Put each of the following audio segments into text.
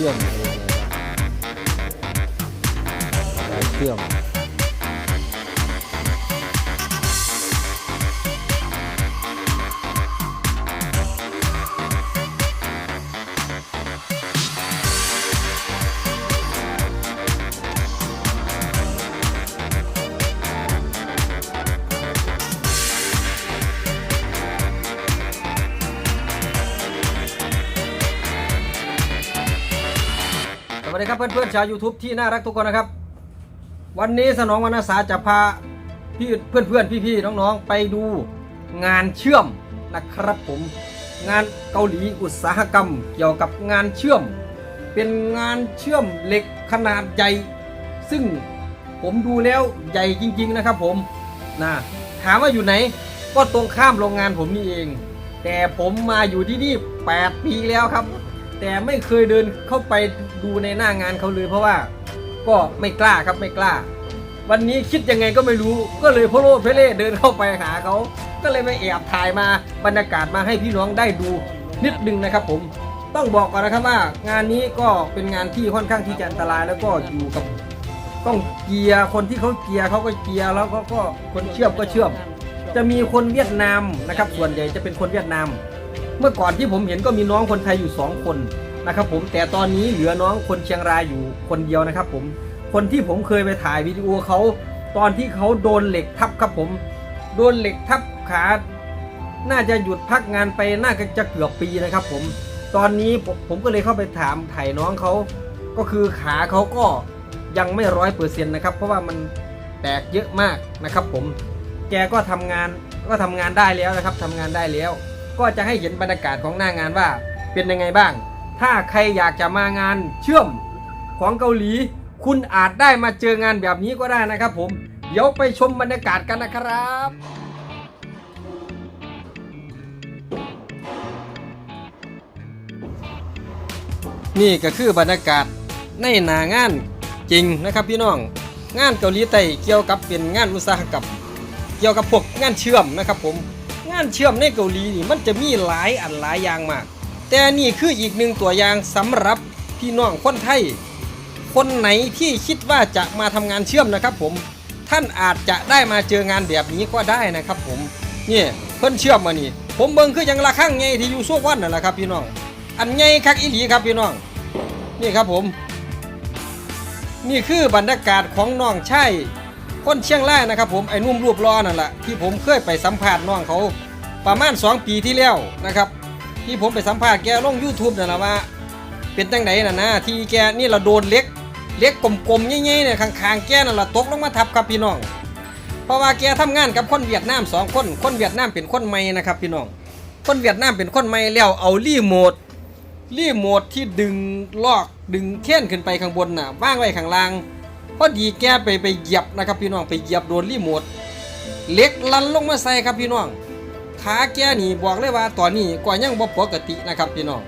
ชื่อมอะไรนะครับสายเชื่อม เพื่อนๆชาว YouTube ที่น่ารักทุกคนนะครับ วันนี้สนองวรรณศาสตร์จะพาพี่เพื่อนๆพี่ๆน้องๆไปดูงานเชื่อมนะครับผมงานเกาหลีอุตสาหกรรม เกี่ยวกับงานเชื่อม เป็นงานเชื่อมเหล็กขนาดใหญ่ ซึ่งผมดูแล้วใหญ่จริง ๆนะครับผมนะถามว่าอยู่ไหนก็ตรงข้ามโรงงานผมนี่เอง แต่ผมมาอยู่ที่นี่ 8 ปีแล้วครับ แต่ไม่เคยเดินเข้าไปดูในหน้างานเขาเลย เพราะว่าก็ไม่กล้าครับไม่กล้า วันนี้คิดยังไงก็ไม่รู้ ก็เลยพโลเพเล่เดินเข้าไปหาเขาก็เลยไปแอบถ่ายมาบรรยากาศมาให้พี่น้องได้ดูนิดนึงนะครับผมต้องบอกก่อนนะครับว่างานนี้ก็เป็นงานที่ค่อนข้างที่จะอันตรายแล้วก็อยู่กับต้องเกียร์คนที่เขาเกียร์เขาก็เกียร์แล้วก็ก็คนเชื่อมก็เชื่อม จะมีคนเวียดนามนะครับ ส่วนใหญ่จะเป็นคนเวียดนาม เมื่อก่อนที่ผมเห็นก็มีน้องคนไทยอยู่ 2 คนนะครับผมแต่ตอนนี้เหลือน้องคนเชียงรายอยู่คนเดียวนะครับผมคนที่ผมเคยไปถ่ายวิดีโอเขาตอนที่เขาโดนเหล็กทับครับผม โดนเหล็กทับขา น่าจะหยุดพักงานไปน่าจะเกือบปีนะครับผม ตอนนี้ผมก็เลยเข้าไปถามถ่ายน้องเขา ก็คือขาเขาก็ยังไม่ร้อยเปอร์เซ็นต์นะครับ เพราะว่ามันแตกเยอะมากนะครับผม แกก็ทำงานก็ทำงานได้แล้วนะครับทำงานได้แล้ว ก็จะให้เห็นบรรยากาศของหน้างานว่าเป็นยังไงบ้าง ถ้าใครอยากจะมางานเชื่อมของเกาหลี คุณอาจได้มาเจองานแบบนี้ก็ได้นะครับผม เดี๋ยวไปชมบรรยากาศกันนะครับนี่ก็คือบรรยากาศในหนางานจริงนะครับพี่น้อง งานเกาหลีใต้เกี่ยวกับเป็นงานอุตสาหกรรมเกี่ยวกับพวกงานเชื่อมนะครับผมานเชื่อมในเกาหลีนี่มันจะมีหลายอันหลายอย่างมาก แต่นี่คืออีกหนึ่งตัวอย่างสำหรับพี่น้องคนไทย คนไหนที่คิดว่าจะมาทำงานเชื่อมนะครับ ผมท่านอาจจะได้มาเจองานแบบนี้ก็ได้นะครับ ผมเนี่ยเพิ่นเชื่อมมานี่ ผมเบิ่งคือยังระฆังไงที่อยู่สู้วันนั่นแหละครับพี่น้อง อันไงคักอีหลีครับพี่น้อง นี่ครับผม นี่คือบรรยากาศของน้องชายคนเชียงรายนะครับ ผมไอ้นุ่มรูปรอนั่นแหละที่ผมเคยไปสัมภาษณ์น้องเขา ประมาณ 2 ปีที่แล้วนะครับ ที่ผมไปสัมภาษณ์แกลง YouTube นั่นแหละว่า เป็นจังไหนน่ะนะที่แกนี่เราโดนเล็กเล็กกลมๆใหญ่ๆเนี่ยข้างๆแกนั่นแหละตกลงมาทับครับพี่น้อง เพราะว่าแกทำงานกับคนเวียดนามสองคนคนเวียดนามเป็นคนใหม่นะครับพี่น้อง คนเวียดนามเป็นคนใหม่แล้วเอารีโมทรีโมทที่ดึงลอกดึงเข่นขึ้นไปข้างบนน่ะว่างไว้ข้างล่างพอดีแกไปไปเหยียบนะครับพี่น้องไปเหยียบโดนรีโมทเล็กลันลงมาใส่ครับพี่น้อง ขาแกนี่บอกเลยว่าตอนนี้ก็ยังบ่ปกตินะครับพี่น้อง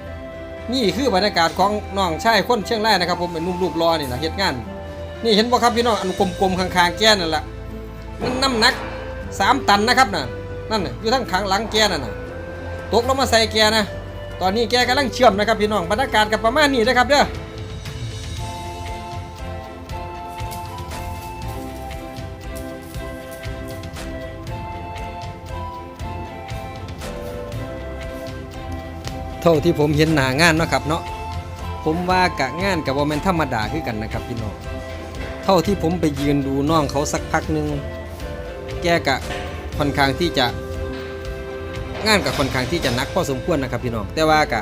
นี่คือบรรยากาศของน้องชายคนเชียงรายนะครับผมเป็นนุ่มรูปรอนี่นะเฮ็ดงานนี่เห็นบ่ครับพี่น้องอันกลมๆข้างๆแกนั่นแหละมันน้ำหนักสามตันนะครับน่ะนั่นน่ะอยู่ทั้งข้างหลังแกนั่นน่ะตกลงมาใส่แก่นะ ตอนนี้แกกำลังเชื่อมนะครับพี่น้องบรรยากาศกับประมาณนี้นะครับเด้อ เท่าที่ผมเห็นหนางานนะครับเนาะผมว่ากะงานกับว่ามันธรรมดาคือกันนะครับพี่น้องเท่าที่ผมไปยืนดูน้องเขาสักพักหนึงแกกะค่อนข้างที่จะ งานกับค่อนข้างที่จะนักพอสมควรนะครับพี่น้องแต่ว่ากะ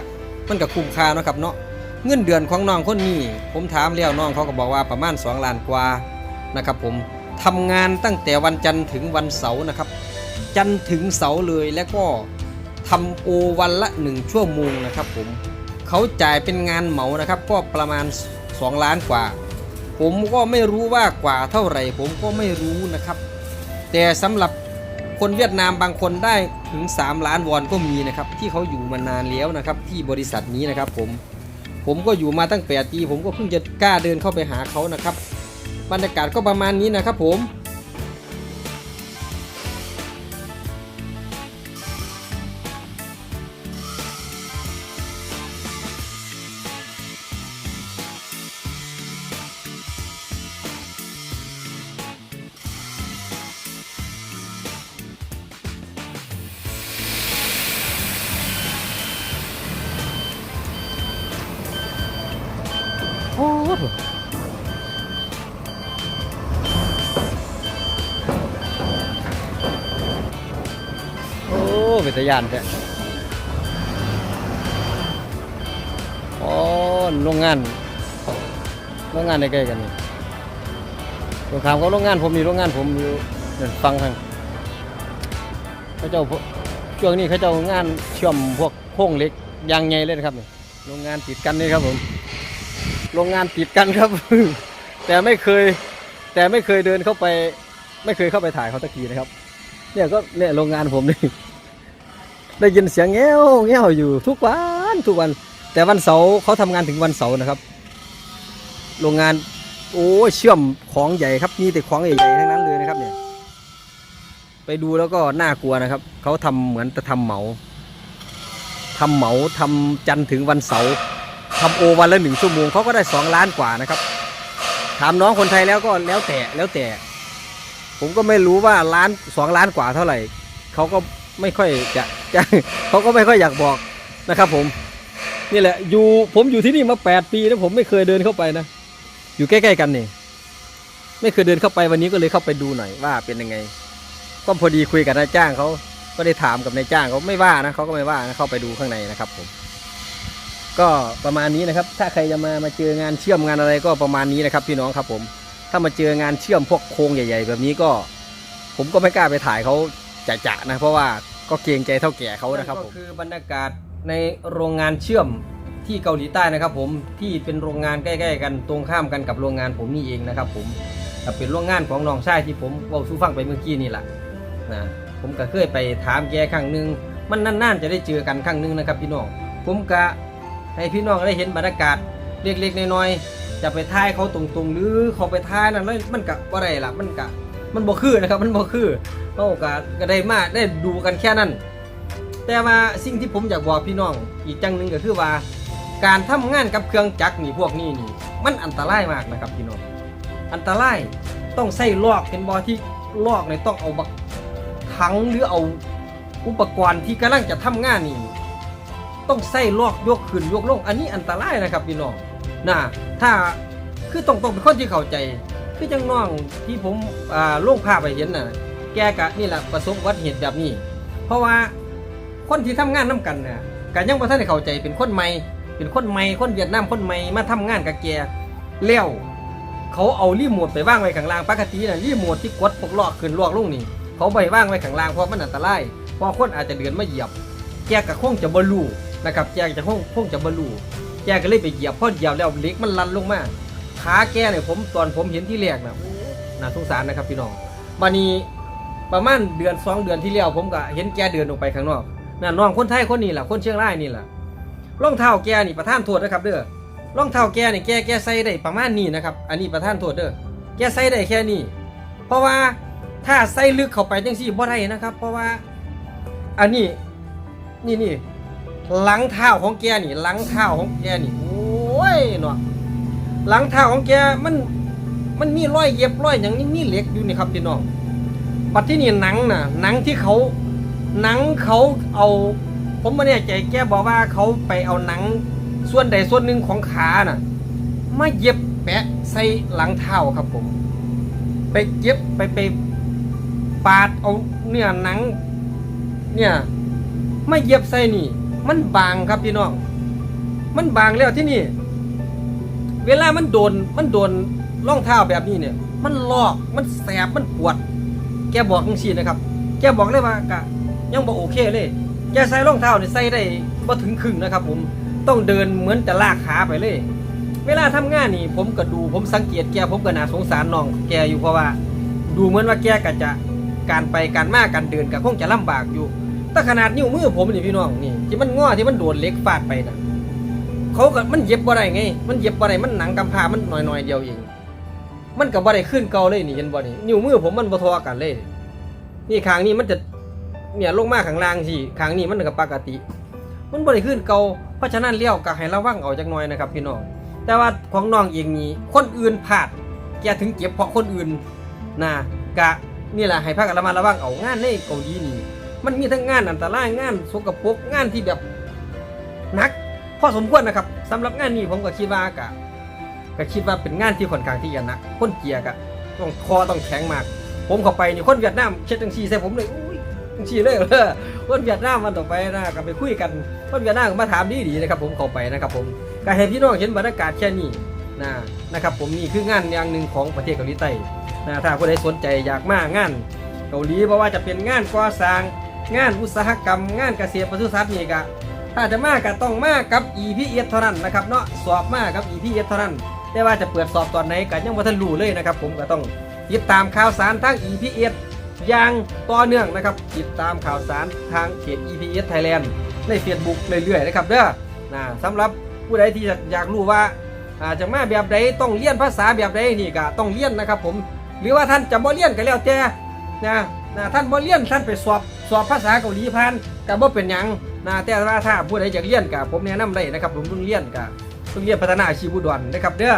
มันก็คุ้มค่านะครับเนาะเงินเดือนของน้องคนนี้ ผมถามแล้วน้องเขาก็บอกว่าประมาณ 2 ล้านกว่านะครับผมทำงานตั้งแต่วันจันทร์ถึงวันเสาร์นะครับ จันทร์ถึงเสาร์เลยแล้วก็ ทำโอวันละ 1 ชั่วโมงนะครับผมเขาจ่ายเป็นงานเหมานะครับก็ประมาณ 2 ล้านกว่า ผมก็ไม่รู้ว่ากว่าเท่าไหร่ ผมก็ไม่รู้นะครับ แต่สำหรับคนเวียดนามบางคนได้ถึง 3 ล้านวอนก็มีนะครับ ที่เขาอยู่มานานแล้วนะครับ ที่บริษัทนี้นะครับผมผมก็อยู่มาตั้ง8ปีผมก็เพิ่งจะกล้าเดินเข้าไปหาเขานะครับ บรรยากาศก็ประมาณนี้นะครับผม เป็นตะยานแท้อ๋อโรงงาน โรงงานใกล้ๆกันนี่ตรงข้ามกับโรงงานผมมีโรงงานผมอยู่ฟังทางเขาเจ้าพวกช่วงนี้เขาเจ้างานเชื่อมพวกโค้งเล็กยางไงเลยนะครับนี่โรงงานติดกันนี่ครับผม โรงงานติดกันครับ แต่ไม่เคย แต่ไม่เคยเดินเข้าไป ไม่เคยเข้าไปถ่ายเขาตะกี้นะครับ เนี่ยก็เนี่ยโรงงานผมนี่ ได้ยินเสียงแง้วแง้วอยู่ทุกวันทุกวัน แต่วันเสาร์เขาทำงานถึงวันเสาร์นะครับ โรงงานโอ้ยเชื่อมของใหญ่ครับมีแต่ของใหญ่ๆทั้งนั้นเลยนะครับเนี่ย ไปดูแล้วก็น่ากลัวนะครับเขาทำเหมือนจะทำเหมาทำเหมาทำจันทร์ถึงวันเสาร์ทำโอวันละหนึ่งชั่วโมงเขาก็ได้สองล้านกว่านะครับ ถามน้องคนไทยแล้วก็แล้วแต่แล้วแต่ ผมก็ไม่รู้ว่าล้านสองล้านกว่าเท่าไหร่เขาก็ ไม่ค่อยจะจะเขาก็ไม่ค่อยอยากบอกนะครับ ผม นี่แหละ อยู่ผมอยู่ที่นี่มาแปดปีแล้วผมไม่เคยเดินเข้าไปนะ อยู่ใกล้ๆกันนี่ไม่เคยเดินเข้าไปวันนี้ก็เลยเข้าไปดูหน่อยว่าเป็นยังไง ก็พอดีคุยกับนายจ้างเขาก็ได้ถามกับนายจ้างเขาไม่ว่านะเขาก็ไม่ว่านะเข้าไปดูข้างในนะครับ ผม ก็ประมาณนี้นะครับ ถ้าใครจะมามาเจองานเชื่อมงานอะไรก็ประมาณนี้นะครับ พี่น้องครับ ผม ถ้ามาเจองานเชื่อมพวกโครงใหญ่ ๆ แบบนี้ก็ ผมก็ไม่กล้าไปถ่ายเขา จะนะ เพราะว่าก็เกรงใจเท่าแก่เขานะครับผมก็คือบรรยากาศในโรงงานเชื่อมที่เกาหลีใต้นะครับ ผมที่เป็นโรงงานใกล้ ๆ กันตรงข้ามกันกับโรงงานผมนี่เองนะครับ ผมเป็นโรงงานของน้องชายที่ผมเว่าสู้ฟังไปเมื่อกี้นี่แหละนะผมก็เคยไปถามแกครั้งหนึ่งมันนานๆจะได้เจอกันครั้งหนึ่งนะครับ พี่น้องผมก็ให้พี่น้องได้เห็นบรรยากาศเล็กๆน้อยๆจะไปท่ายเขาตรงๆ หรือเขาไปท่ายนั่นแล้วมันก็บ่ได้ละมันก็มันบ่คือนะครับ มันบ่คือ เขาก็ก็ได้มาได้ดูกันแค่นั้น แต่ว่าสิ่งที่ผมอยากบอกพี่น้องอีกจังหนึ่งก็คือว่า การทำงานกับเครื่องจักรนี่พวกนี้นี่ มันอันตรายมากนะครับพี่น้อง อันตรายต้องใส่ลอกเป็นบอที่ลอกเนี่ยต้องเอาบักถังหรือเอาอุปกรณ์ที่กำลังจะทำงานนี่ต้องใส่ลอกยกขึ้นยกลง อันนี้อันตรายนะครับพี่น้องนะถ้าคือต้องต้องเป็นคนที่เข้าใจ คือจังน้องที่ผมอ่าลงภาพไปเห็นน่ะ แกกะนี่แหละประสบอุบัติเหตุแบบนี้ เพราะว่าคนที่ทำงานน้กันเนี่ยกันยังบ่ทันเข้าใจเป็นคนใหม่เป็นคนใหม่คนเวียดนามคนใหม่มาทำงานกับแกแล้วเขาเอารีโมทไปวางไว้ข้างล่างปกติน่ะรีโมทที่กดพวกลอกขึ้นลอกลงนี่ เขาไปวางไว้ข้างล่างเพราะมันอันตรายเพราะคนอาจจะเดินมาเหยียบ แกก็คงจะบรลูนะครับแกจะคงคงจะบรลูแกก็เลยไปเหยียบพอเหยียบแล้วเล็กมันลันลงมาขาแกเนี่ยผมตอนผมเห็นที่แรกนะน่าสงสารนะครับพี่น้องบานี้ ประมาณเดือนสองเดือนที่แล้วผมก็เห็นแกเดินออกไปข้างนอกน่ะน้องคนไทยคนนี้แหละคนเชียงรายนี่แหละรองเท้าแกนี่ประท่านโทษนะครับเด้อรองเท้าแกนี่แกแกใส่ได้ประมาณนี้นะครับ อันนี้ประท่านโทษเด้อแกใส่ได้แค่นี้เพราะว่าถ้าใส่ลึกเข้าไปจังซี่บ่ได้นะครับ เพราะว่าอันนี้นี่นี่หลังเท้าของแกนี่หลังเท้าของแกนี่โอ้ยเนาะหลังเท้าของแกมันมันมีรอยเย็บรอยอย่างนี้มีเหล็กอยู่นี่ครับพี่น้อง ปัจที่นี่หนังน่ะหนังที่เขาหนังเขาเอา ผมไม่แน่ใจแกบอกว่าเขาไปเอาหนังส่วนใดส่วนหนึ่งของขาน่ะมาเย็บแปะใส่หลังเท้าครับผม ไปเย็บไปไปปาดเอาเนื้อหนัง เนี่ยมาเย็บใส่นี่ มันบางครับพี่น้อง มันบางแล้วที่นี่ เวลามันโดนมันโดนรองเท้าแบบนี้เนี่ย มันลอกมันแสบมันปวด แกบอกจังซี่นะครับ แกบอกเลยว่ากะยังบอกโอเคเลย แกใส่รองเท้าเนี่ยใส่ได้บ่ถึงครึ่งนะครับ ผมต้องเดินเหมือนจะลากขาไปเลย เวลาทำงานนี่ ผมก็ดูผมสังเกตแกผมก็น่าสงสารน้องแกอยู่เพราะว่า ดูเหมือนว่าแกก็จะการไปการมาการเดินก็คงจะลำบากอยู่แต่ขนาดนิ้วมือผมนี่พี่น้องนี่ที่มันง้อที่มันโดนเล็กฟาดไปนะเขาก็มันเย็บบ่ได้ไง มันเย็บบ่ได้มันหนังกำพร้ามันหน่อยๆเดียวเอง มันก็บ่ได้ขึ้นเกาเลยนี่เห็นบ่นี่นิ้วมือผมมันบ่ทอกันเลย นี่ข้างนี้มันจะเนี่ยลงมาข้างล่างสิข้างนี้มันก็ปกติ มันบ่ได้ขึ้นเกาเพราะฉะนั้นเลี้ยวก็ให้ระวังเอาจักหน่อยนะครับพี่น้องแต่ว่าของน้องเองนี่คนอื่นพลาดแกถึงเจ็บเพราะคนอื่นนะกะนี่แหละให้พากันระมัดระวังเอางานในเกาหลีนี่มันมีทั้งงานอันตรายงานสกปรกงานที่แบบหนักพอสมควรนะครับสำหรับงานนี้ผมก็คิดว่ากะ ก็คิดว่าเป็นงานที่ค่อนข้างที่จะหนักคนเกียร์กะต้องคอต้องแข็งมาก ผมเข้าไปนี่คนเวียดนามเช็ดจังซีใส่ผมเลยอุ้ยจังซีเลยเออคนเวียดนามมันต่อไปนะก็ไปคุยกันคนเวียดนามมาถามดีดีนะครับ ผมเข้าไปนะครับผมก็ให้พี่น้องเห็นบรรยากาศแค่นี้นะนะครับ ผมนี่คืองานอย่างหนึ่งของประเทศเกาหลีใต้นะถ้าผู้ใดสนใจอยากมางานเกาหลีเพราะว่าจะเป็นงานก่อสร้าง งานอุตสาหกรรม งานเกษตรปศุสัตว์นี่ก็ถ้าจะมาก็ต้องมากับ EPS เท่านั้นนะครับเนาะสอบมากับ EPS เท่านั้น แต่ว่าจะเปิดสอบตอนไหนก็ยังบ่ทันรู้เลยนะครับ ผมก็ต้องติดตามข่าวสารทาง EPS อย่างต่อเนื่องนะครับ ติดตามข่าวสารทางเพจ EPS Thailand ใน Facebook เรื่อยๆนะครับเด้อนะสำหรับผู้ใดที่อยากรู้ว่าอาจจะมาแบบใดต้องเรียนภาษาแบบใดนี่ก็ต้องเรียนนะครับ ผม หรือว่าท่านจะบ่เรียนก็แล้วแต่นะนะท่านบ่เรียนท่านไปสอบสอบภาษาเกาหลีผ่านก็บ่เป็นหยังนะแต่ว่าถ้าผู้ใดอยากเรียนก็ผมแนะนำได้นะครับผมเพิ่งเรียนก็ เพิ่งเรียนพัฒนาอาชีพอุดรนะครับเด้อ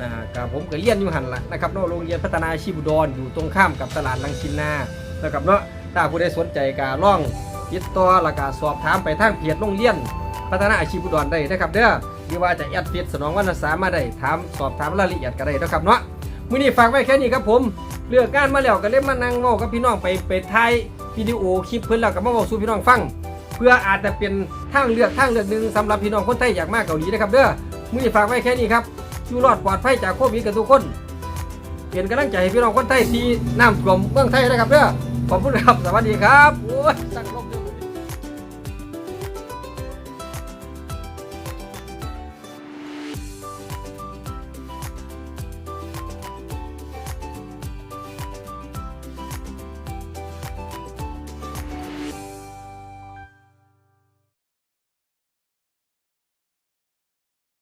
นะก็ผมก็เรียนอยู่หันละนะครับเนาะโรงเรียนพัฒนาอาชีพอุดรอยู่ตรงข้ามกับตลาดลังสินนานะครับเนาะถ้าผู้ใดสนใจก็ล่องติดต่อแล้วก็สอบถามไปทางเพจโรงเรียน พัฒนาอาชีพอุดรได้นะครับเด้อหรือว่าจะแอดเฟซสนองวรรณสามาได้ถามสอบถามรายละเอียดก็ได้นะครับเนาะมื้อนี้ฝากไว้แค่นี้ครับผมเลือกงานมาแล้วก็เล่นมานั่งเมากับพี่น้องไปไปถ่ายวิดีโอคลิปเพิ่อนแล้วก็มาบอกสู่พี่น้องฟัง เพื่ออาจจะเป็นทางเลือกทางเลือกหนึ่งสำหรับพี่น้องคนไทยอยากมาเกาหลีนะครับเด้อ มือนี้ฝากไว้แค่นี้ครับอยู่รอดปลอดภัยจากโควิดกันทุกคนเปลี่ยนกำลังใจให้พี่น้องคนไทยที่น้ำท่วมเมืองไทยนะครับเด้อขอบคุณครับสวัสดีครับโอ้ยสังคม